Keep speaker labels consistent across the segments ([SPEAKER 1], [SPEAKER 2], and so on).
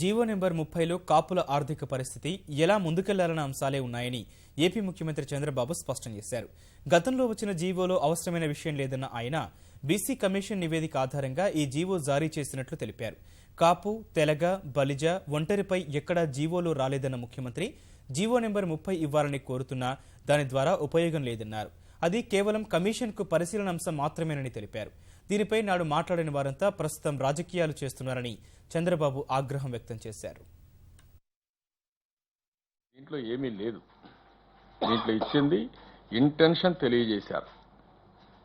[SPEAKER 1] GO number ముప్పైలో కాపుల ఆర్థిక పరిస్థితి ఎలా ముందుకెళ్ళాలన్న అంశాలే ఉన్నాయని ఏపీ ముఖ్యమంత్రి చంద్రబాబు స్పష్టం చేశారు. గతంలో వచ్చిన జీవోలో అవసరమైన విషయం లేదన్న ఆయన బీసీ కమిషన్ నివేదిక ఆధారంగా ఈ జీవో జారీ చేసినట్లు తెలిపారు. కాపు తెలగ బలిజ ఒంటరిపై ఎక్కడా జీవోలో రాలేదన్న ముఖ్యమంత్రి జీవో నెంబర్ ముప్పై ఇవ్వాలని కోరుతున్నా దాని ద్వారా ఉపయోగం లేదన్నారు. అది కేవలం కమిషన్కు పరిశీలన అంశం మాత్రమేనని తెలిపారు. దీనిపై నాడు మాట్లాడిన వారంతా ప్రస్తుతం రాజకీయాలు చేస్తున్నారని చంద్రబాబు ఆగ్రహం వ్యక్తం చేశారు.
[SPEAKER 2] దీంట్లో ఏమీ లేదు. దీంట్లో ఇచ్చింది ఇంటెన్షన్ తెలియజేశారు.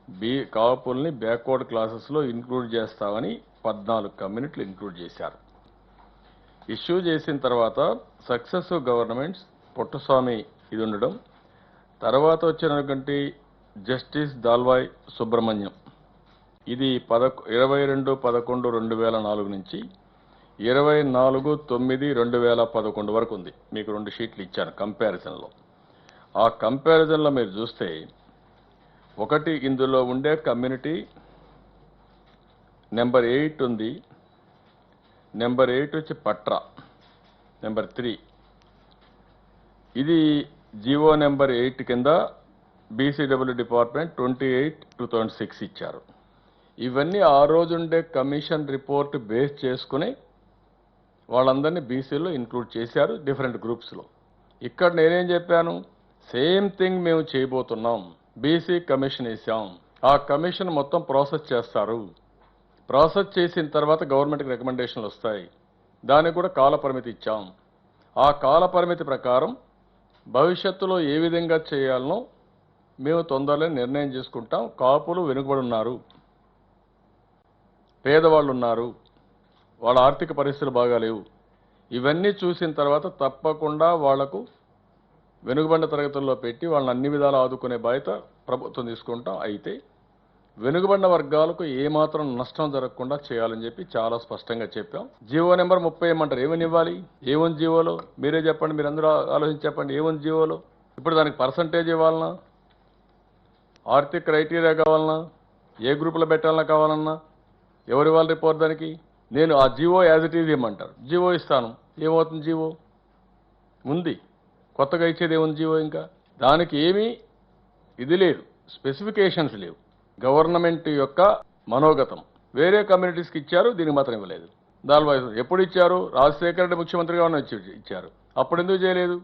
[SPEAKER 2] బీ కాపుల్ని బ్యాక్వర్డ్ క్లాసెస్లో ఇంక్లూడ్ చేస్తామని పద్నాలుగు కమ్యూనిటీలు ఇంక్లూడ్ చేశారు. ఇష్యూ చేసిన తర్వాత సక్సెసివ్ గవర్నమెంట్స్ పొట్టస్వామి ఇది ఉండడం తర్వాత వచ్చినటువంటి జస్టిస్ దాల్వాయ్ సుబ్రహ్మణ్యం ఇది పదకొ ఇరవై రెండు పదకొండు రెండు వేల నాలుగు నుంచి ఇరవై నాలుగు తొమ్మిది రెండు వేల పదకొండు వరకు ఉంది. మీకు రెండు షీట్లు ఇచ్చాను కంపారిజన్లో. ఆ కంపారిజన్లో మీరు చూస్తే ఒకటి ఇందులో ఉండే కమ్యూనిటీ నెంబర్ ఎయిట్ ఉంది. నెంబర్ ఎయిట్ వచ్చి పట్రా నెంబర్ త్రీ. ఇది జివో నెంబర్ ఎయిట్ కింద BCW department twenty eight two thousand six ఇచ్చారు. ఇవన్నీ ఆ రోజుండే కమిషన్ రిపోర్ట్ బేస్ చేసుకుని వాళ్ళందరినీ బీసీలో ఇంక్లూడ్ చేశారు డిఫరెంట్ గ్రూప్స్లో. ఇక్కడ నేనేం చెప్పాను? సేమ్ థింగ్ మేము చేయబోతున్నాం. బీసీ కమిషన్ వేసాం ఆ కమిషన్ మొత్తం ప్రాసెస్ చేస్తారు. ప్రాసెస్ చేసిన తర్వాత గవర్నమెంట్కి రికమెండేషన్లు వస్తాయి. దానికి కూడా కాలపరిమితి ఇచ్చాం. ఆ కాల పరిమితి ప్రకారం భవిష్యత్తులో ఏ విధంగా చేయాలనో మేము తొందరలో నిర్ణయం చేసుకుంటాం. కాపులు వెనుకబడి ఉన్నారు. పేదవాళ్ళు ఉన్నారు వాళ్ళ ఆర్థిక పరిస్థితులు బాగాలేవు ఇవన్నీ చూసిన తర్వాత తప్పకుండా వాళ్ళకు వెనుకబడిన తరగతుల్లో పెట్టి వాళ్ళని అన్ని విధాలు ఆదుకునే బాధ్యత ప్రభుత్వం తీసుకుంటాం. అయితే వెనుకబడిన వర్గాలకు ఏమాత్రం నష్టం జరగకుండా చేయాలని చెప్పి చాలా స్పష్టంగా చెప్పాం. జీవో నెంబర్ ముప్పై ఏమంటారు ఏమని ఇవ్వాలి? ఏమని జీవోలో? మీరే చెప్పండి మీరు అందరూ ఆలోచించి చెప్పండి. ఏమని జీవోలో? ఇప్పుడు దానికి పర్సంటేజ్ ఇవ్వాలన్నా ఆర్థిక క్రైటీరియా కావాలన్నా ఏ గ్రూపులో పెట్టాలన్నా కావాలన్నా ఎవరు ఇవ్వాలి రిపోర్ట్ దానికి? నేను ఆ జీవో యాజ్ ఇట్ ఈజ్ ఇవ్వమంటారు జీవో ఇస్తాను. ఏమవుతుంది జీవో? ఉంది. కొత్తగా ఇచ్చేది ఏముంది జీవో ఇంకా? దానికి ఏమీ ఇది లేదు. స్పెసిఫికేషన్స్ లేవు. గవర్నమెంట్ యొక్క మనోగతం. వేరే కమ్యూనిటీస్కి ఇచ్చారు దీనికి మాత్రం ఇవ్వలేదు. దాని ఎప్పుడు ఇచ్చారు? రాజశేఖర రెడ్డి ముఖ్యమంత్రిగా ఉన్న ఇచ్చారు. అప్పుడు ఎందుకు చేయలేదు?